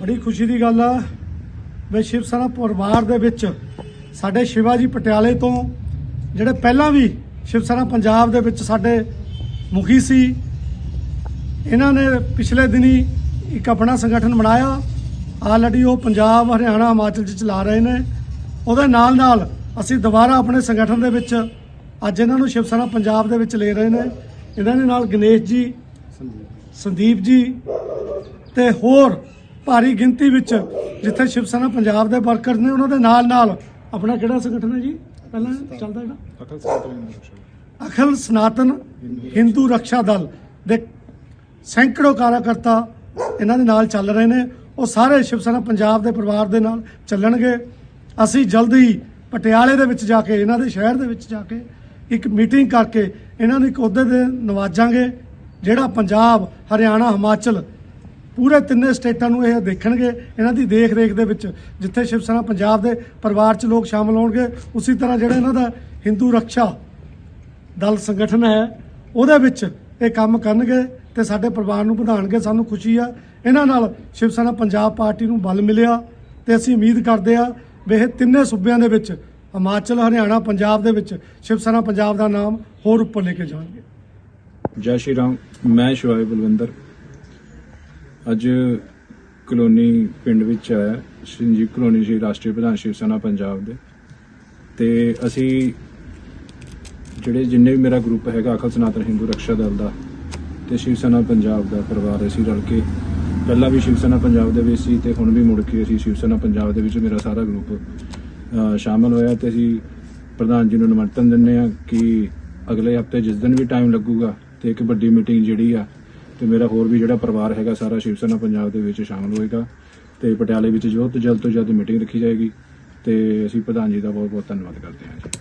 ਬੜੀ ਖੁਸ਼ੀ ਦੀ ਗੱਲ ਆ। ਵੀ ਸ਼ਿਵ ਸੈਨਾ ਪਰਿਵਾਰ ਦੇ ਵਿੱਚ ਸਾਡੇ ਸ਼ਿਵਾਜੀ ਪਟਿਆਲੇ ਤੋਂ ਜਿਹੜੇ ਪਹਿਲਾਂ ਵੀ ਸ਼ਿਵ ਸੈਨਾ ਪੰਜਾਬ ਦੇ ਵਿੱਚ ਸਾਡੇ ਮੁਖੀ ਸੀ, ਇਹਨਾਂ ਨੇ ਪਿਛਲੇ ਦਿਨੀ ਇੱਕ ਆਪਣਾ ਸੰਗਠਨ ਬਣਾਇਆ। ਆਲਰੇਡੀ ਉਹ ਪੰਜਾਬ, ਹਰਿਆਣਾ, ਹਿਮਾਚਲ ਚ ਚਲਾ ਰਹੇ ਨੇ। ਉਹਦੇ ਨਾਲ ਨਾਲ ਅਸੀਂ ਦੁਬਾਰਾ ਆਪਣੇ ਸੰਗਠਨ ਦੇ ਵਿੱਚ ਅੱਜ ਇਹਨਾਂ ਨੂੰ ਸ਼ਿਵ ਸੈਨਾ ਪੰਜਾਬ ਦੇ ਵਿੱਚ ਲੈ ਰਹੇ ਨੇ। ਇਹਨਾਂ ਦੇ ਨਾਲ ਗਣੇਸ਼ ਜੀ, ਸੰਦੀਪ ਜੀ ਤੇ ਹੋਰ ਭਾਰੀ ਗਿਣਤੀ ਵਿੱਚ ਜਿੱਥੇ ਸ਼ਿਵ ਸੈਨਾ ਪੰਜਾਬ ਦੇ ਵਰਕਰ ਨੇ ਉਹਨਾਂ ਦੇ ਨਾਲ ਨਾਲ ਆਪਣਾ ਕਿਹੜਾ ਸੰਗਠਨ ਹੈ ਜੀ? ਪਹਿਲਾਂ ਚੱਲਦਾ ਜਿਹੜਾ ਅਖਲ ਸਨਾਤਨ ਹਿੰਦੂ ਰੱਖਿਆ ਦਲ ਦੇ ਸੈਂਕੜੋ ਕਾਰਜਕਰਤਾ ਇਹਨਾਂ ਦੇ ਨਾਲ ਚੱਲ ਰਹੇ ਨੇ। ਉਹ ਸਾਰੇ ਸ਼ਿਵ ਸੈਨਾ ਪੰਜਾਬ ਦੇ ਪਰਿਵਾਰ ਦੇ ਨਾਲ ਚੱਲਣਗੇ। ਅਸੀਂ ਜਲਦੀ ਪਟਿਆਲੇ ਦੇ ਵਿੱਚ ਜਾ ਕੇ ਇਹਨਾਂ ਦੇ ਸ਼ਹਿਰ ਦੇ ਵਿੱਚ ਜਾ ਕੇ ਇੱਕ ਮੀਟਿੰਗ ਕਰਕੇ ਇਹਨਾਂ ਨੂੰ ਇੱਕ ਅਹੁਦੇ ਦੇ ਨਵਾਜਾਂਗੇ ਜਿਹੜਾ ਪੰਜਾਬ ਹਰਿਆਣਾ ਹਿਮਾਚਲ ਪੂਰੇ ਤਿੰਨੇ ਸਟੇਟਾਂ ਨੂੰ ਇਹ ਦੇਖਣਗੇ, ਇਹਨਾਂ ਦੀ ਦੇਖ ਰੇਖ ਦੇ ਵਿੱਚ, ਜਿੱਥੇ ਸ਼ਿਵ ਸੈਨਾ ਪੰਜਾਬ ਦੇ ਪਰਿਵਾਰ 'ਚ ਲੋਕ ਸ਼ਾਮਲ ਹੋਣਗੇ, ਉਸੇ ਤਰ੍ਹਾਂ ਜਿਹੜਾ ਇਹਨਾਂ ਦਾ ਹਿੰਦੂ ਰੱਖਿਆ ਦਲ ਸੰਗਠਨ ਹੈ, ਉਹਦੇ ਵਿੱਚ ਇਹ ਕੰਮ ਕਰਨਗੇ ਤੇ ਸਾਡੇ ਪਰਿਵਾਰ ਨੂੰ ਵਧਾਉਣਗੇ, ਸਾਨੂੰ ਖੁਸ਼ੀ ਆ। ਇਹਨਾਂ ਨਾਲ ਸ਼ਿਵ ਸੈਨਾ ਪੰਜਾਬ ਪਾਰਟੀ ਨੂੰ ਬਲ ਮਿਲਿਆ ਤੇ ਅਸੀਂ ਉਮੀਦ ਕਰਦੇ ਆ ਵੀ ਇਹ ਤਿੰਨੇ ਸੂਬਿਆਂ ਦੇ ਵਿੱਚ, ਹਿਮਾਚਲ, ਹਰਿਆਣਾ, ਪੰਜਾਬ ਦੇ ਵਿੱਚ ਸ਼ਿਵ ਸੈਨਾ ਪੰਜਾਬ ਦਾ ਨਾਮ ਹੋਰ ਉੱਪਰ ਲੈ ਕੇ ਜਾਣਗੇ। ਜੈ ਸ਼੍ਰੀ ਰਾਮ, ਮੈਂ ਸ਼ਿਵਾਏ ਬਲਵਿੰਦਰ। ਅੱਜ ਕਲੋਨੀ ਪਿੰਡ ਵਿੱਚ ਆਇਆ ਸਿੰਜੀ ਕਲੋਨੀ ਜੀ ਰਾਸ਼ਟਰੀ ਪ੍ਰਧਾਨ ਸ਼ਿਵ ਸੈਨਾ ਪੰਜਾਬ ਦੇ। ਤੇ ਅਸੀਂ ਜਿਹੜੇ ਜਿੰਨੇ ਵੀ ਮੇਰਾ ਗਰੁੱਪ ਹੈਗਾ ਅਖਲ ਸਨਾਤਨ ਹਿੰਦੂ ਰੱਖਿਆ ਦਲ ਦਾ ਤੇ ਸ਼ਿਵ ਸੈਨਾ ਪੰਜਾਬ ਦਾ ਪਰਿਵਾਰ ਅਸੀਂ ਰਲ ਕੇ ਪਹਿਲਾਂ ਵੀ ਸ਼ਿਵ ਸੈਨਾ ਪੰਜਾਬ ਦੇ ਵਿੱਚ ਸੀ ਤੇ ਹੁਣ ਵੀ ਮੁੜ ਕੇ ਅਸੀਂ ਸ਼ਿਵ ਸੈਨਾ ਪੰਜਾਬ ਦੇ ਵਿੱਚ ਮੇਰਾ ਸਾਰਾ ਗਰੁੱਪ ਅ, ਸ਼ਾਮਲ ਹੋਇਆ ਤੇ ਅਸੀਂ ਪ੍ਰਧਾਨ ਜੀ ਨੂੰ ਨਿਮੰਤਰਣ ਦਿੰਦੇ ਆ ਕਿ ਅਗਲੇ ਹਫ਼ਤੇ ਜਿਸ ਦਿਨ ਵੀ ਟਾਈਮ ਲੱਗੂਗਾ ਤੇ ਇੱਕ ਵੱਡੀ ਮੀਟਿੰਗ ਜਿਹੜੀ ਆ ਤੇ ਮੇਰਾ ਹੋਰ ਵੀ ਜਿਹੜਾ ਪਰਿਵਾਰ ਹੈਗਾ ਸਾਰਾ ਸ਼ਿਵ ਸੈਨਾ ਪੰਜਾਬ ਦੇ ਵਿੱਚ ਸ਼ਾਮਲ ਹੋਏਗਾ ਤੇ ਪਟਿਆਲੇ ਵਿੱਚ ਜੋ ਤੋਂ ਜਲਦ ਤੋਂ ਜਲਦ ਮੀਟਿੰਗ ਰੱਖੀ ਜਾਏਗੀ ਤੇ ਅਸੀਂ ਪ੍ਰਧਾਨ ਜੀ ਦਾ ਬਹੁਤ ਬਹੁਤ ਧੰਨਵਾਦ ਕਰਦੇ ਹਾਂ ਜੀ।